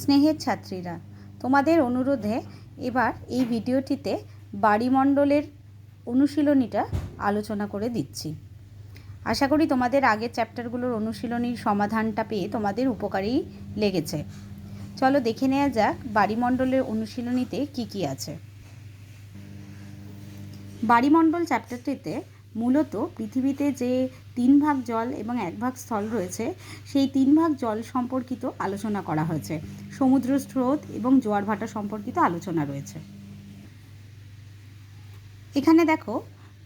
স্নেহের ছাত্রীরা। তোমাদের অনুরোধে এবার এই ভিডিওটিতে বাড়িমণ্ডলের অনুশীলনীটা আলোচনা করে দিচ্ছি। আশা করি তোমাদের আগের চ্যাপ্টারগুলোর অনুশীলনীর সমাধানটা পেয়ে তোমাদের উপকারী লেগেছে। চলো দেখে নেওয়া যাক বাড়িমণ্ডলের অনুশীলনীতে কি কি আছে। বাড়িমণ্ডল চ্যাপ্টারটিতে মূলত পৃথিবীতে যে তিন ভাগ জল এবং এক ভাগ স্থল রয়েছে, সেই তিন ভাগ জল সম্পর্কিত আলোচনা করা হয়েছে। সমুদ্র স্রোত এবং জোয়ার ভাটা সম্পর্কিত আলোচনা রয়েছে। এখানে দেখো,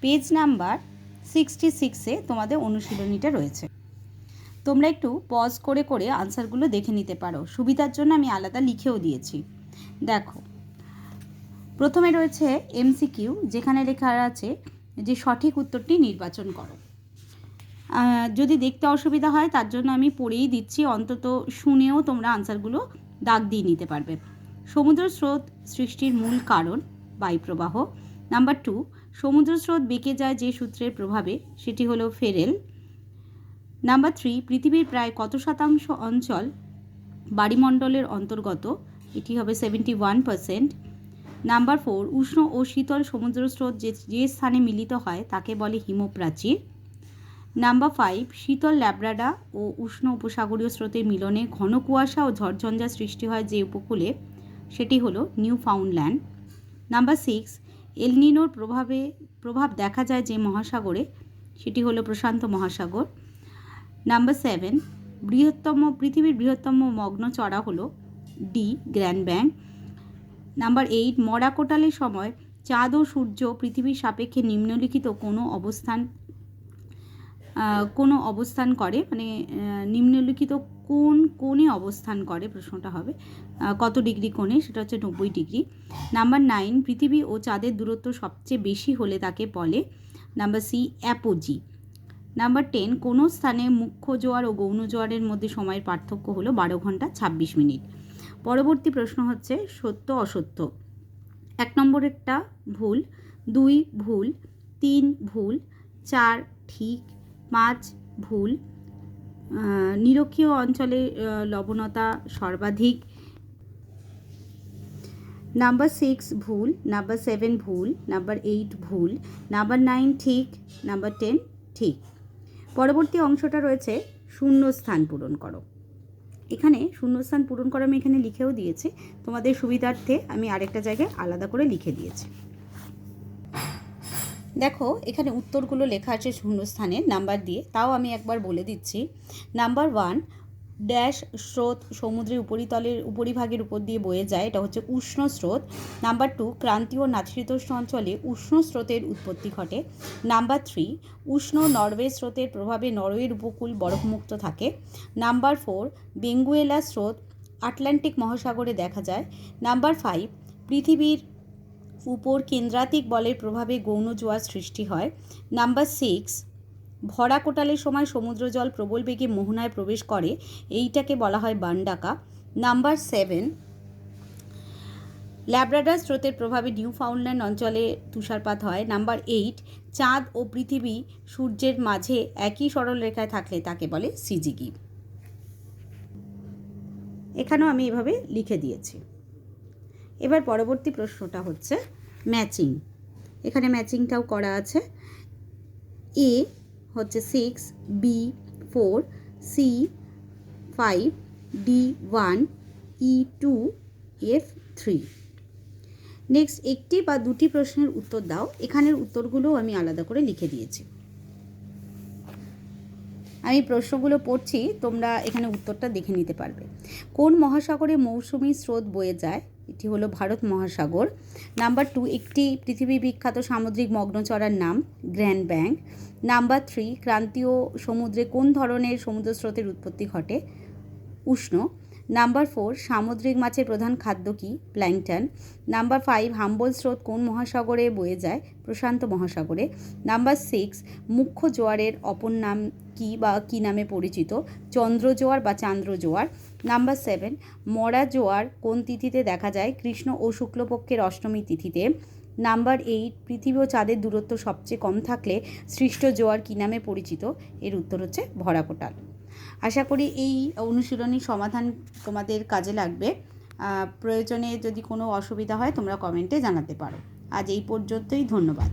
পেজ নাম্বার সিক্সটি সিক্সে তোমাদের অনুশীলনীটা রয়েছে। তোমরা একটু পজ করে করে আনসারগুলো দেখে নিতে পারো। সুবিধার জন্য আমি আলাদা লিখেও দিয়েছি। দেখো, প্রথমে রয়েছে এমসিকিউ, যেখানে লেখা আছে যে সঠিক উত্তরটি নির্বাচন করো। যদি দেখতে অসুবিধা হয়, তার জন্য আমি পড়েই দিচ্ছি, অন্তত শুনেও তোমরা আনসারগুলো দাগ দিয়ে নিতে পারবে। সমুদ্র স্রোত সৃষ্টির মূল কারণ বায়ুপ্রবাহ। নাম্বার টু, সমুদ্র স্রোত বেঁকে যায় যে সূত্রের প্রভাবে, সেটি হলো ফেরেল। নাম্বার থ্রি, পৃথিবীর প্রায় কত শতাংশ অঞ্চল বাড়িমণ্ডলের অন্তর্গত? এটি হবে seventy one percent number four, উষ্ণ ও শীতল সমুদ্র স্রোত যে যে স্থানে মিলিত হয় তাকে বলে হিমপ্রাচীর। নাম্বার ফাইভ, শীতল ল্যাব্রাডা ও উষ্ণ উপসাগরীয় স্রোতের মিলনে ঘন কুয়াশা ও ঝড়ঝঞ্ঝা সৃষ্টি হয় যে উপকূলে, সেটি হলো নিউ ফাউন্ডল্যান্ড নাম্বার সিক্স এলনিনোর প্রভাবে, প্রভাব দেখা যায় যে মহাসাগরে, সেটি হলো প্রশান্ত মহাসাগর। নাম্বার সেভেন, বৃহত্তম, পৃথিবীর বৃহত্তম মগ্ন চড়া হলো the grand bank. Number eight মরা কোটালের সময় চাঁদ ও সূর্য পৃথিবীর সাপেক্ষে নিম্নলিখিত কোনো অবস্থান কোনো অবস্থান করে? মানে নিম্নলিখিত কোন কোণে অবস্থান করে? প্রশ্নটা হবে। কত ডিগ্রি কোণে? সেটা হচ্ছে নব্বই ডিগ্রি। নাম্বার নাইন, পৃথিবী ও চাঁদের দূরত্ব সবচেয়ে বেশি হলে তাকে বলে number C, apogee. Number ten, কোনো স্থানে মুখ্য জোয়ার ও গৌণ জোয়ারের মধ্যে সময়ের পার্থক্য হলো বারো ঘণ্টা ছাব্বিশ মিনিট। পরবর্তী প্রশ্ন হচ্ছে, সত্য, অসত্য? এক নম্বরেরটা ভুল, দুই ভুল, তিন ভুল, চার ঠিক, পাঁচ ভুল। নিরক্ষীয় অঞ্চলে লবণতা সর্বাধিক। নাম্বার সিক্স ভুল, নাম্বার সেভেন ভুল, নাম্বার এইট ভুল, নাম্বার নাইন ঠিক, নাম্বার টেন ঠিক। পরবর্তী অংশটা রয়েছে, শূন্য স্থান পূরণ করো। এখানে শূন্যস্থান পূরণ করা আমি এখানে লিখেও দিয়েছি। তোমাদের সুবিধার্থে আমি আরেকটা জায়গায় আলাদা করে লিখে দিয়েছি। দেখো, এখানে উত্তরগুলো লেখা আছে শূন্যস্থানের নাম্বার দিয়ে। তাও আমি একবার বলে দিচ্ছি। নাম্বার ওয়ান ড্যাশ স্রোত সমুদ্রের উপরিতলের উপরিভাগের উপর দিয়ে বয়ে যায়, এটা হচ্ছে উষ্ণ স্রোত। নাম্বার টু ক্রান্তীয় নাতিশীতোষ্ণ অঞ্চলে উষ্ণ স্রোতের উৎপত্তি ঘটে। নাম্বার থ্রি উষ্ণ নরওয়ে স্রোতের প্রভাবে নরওয়ের উপকূল বরফমুক্ত থাকে। নাম্বার ফোর বেঙ্গুয়েলা স্রোত আটলান্টিক মহাসাগরে দেখা যায়। নাম্বার ফাইভ পৃথিবীর উপর কেন্দ্রাতিক বলের প্রভাবে গৌণ জোয়ার সৃষ্টি হয়। নাম্বার সিক্স ভরা কোটালের সময় সমুদ্র জল প্রবল বেগে মোহনায় প্রবেশ করে, এইটাকে বলা হয় বানডাকা। নাম্বার সেভেন, ল্যাব্রাডার স্রোতের প্রভাবে নিউ ফাউন্ডল্যান্ড অঞ্চলে তুষারপাত হয়। নাম্বার এইট, চাঁদ ও পৃথিবী সূর্যের মাঝে একই সরলরেখায় থাকলে তাকে বলে সিজিগি। এখানেও আমি এভাবে লিখে দিয়েছি। এবার পরবর্তী প্রশ্নটা হচ্ছে ম্যাচিং। এখানে ম্যাচিংটাও করা আছে। এ হচ্ছে six B four C five D one E two F three next একটি বা দুটি প্রশ্নের উত্তর দাও। এখানের উত্তরগুলোও আমি আলাদা করে লিখে দিয়েছি। আমি প্রশ্নগুলো পড়ছি, তোমরা এখানে উত্তরটা দেখে নিতে পারবে। কোন মহাসাগরে মৌসুমি স্রোত বয়ে যায়? এটি হলো ভারত মহাসাগর। নাম্বার টু, একটি পৃথিবী বিখ্যাত সামুদ্রিক মগ্নচড়ার নাম গ্র্যান্ড ব্যাংক। নাম্বার থ্রি, ক্রান্তীয় সমুদ্রে কোন ধরনের সমুদ্র স্রোতের উৎপত্তি ঘটে? উষ্ণ। নাম্বার ফোর, সামুদ্রিক মাছের প্রধান খাদ্য কি? প্ল্যাংটন। নাম্বার ফাইভ, হাম্বল স্রোত কোন মহাসাগরে বয়ে যায়? প্রশান্ত মহাসাগরে। নাম্বার সিক্স, মুখ্য জোয়ারের অপর নাম কি বা কি নামে পরিচিত? চন্দ্র জোয়ার বা চান্দ্র জোয়ার। নাম্বার সেভেন, মরা জোয়ার কোন তিথিতে দেখা যায়? কৃষ্ণ ও শুক্লপক্ষের অষ্টমী তিথিতে। নাম্বার এইট, পৃথিবী ও চাঁদের দূরত্ব সবচেয়ে কম থাকলে সৃষ্ট জোয়ার কী নামে পরিচিত? এর উত্তর হচ্ছে ভরাকোটাল আশা করি এই অনুশীলনী সমাধান তোমাদের কাজে লাগবে। প্রয়োজনে যদি কোনো অসুবিধা হয় তোমরা কমেন্টে জানাতে পারো। আজ এই পর্যন্তই, ধন্যবাদ।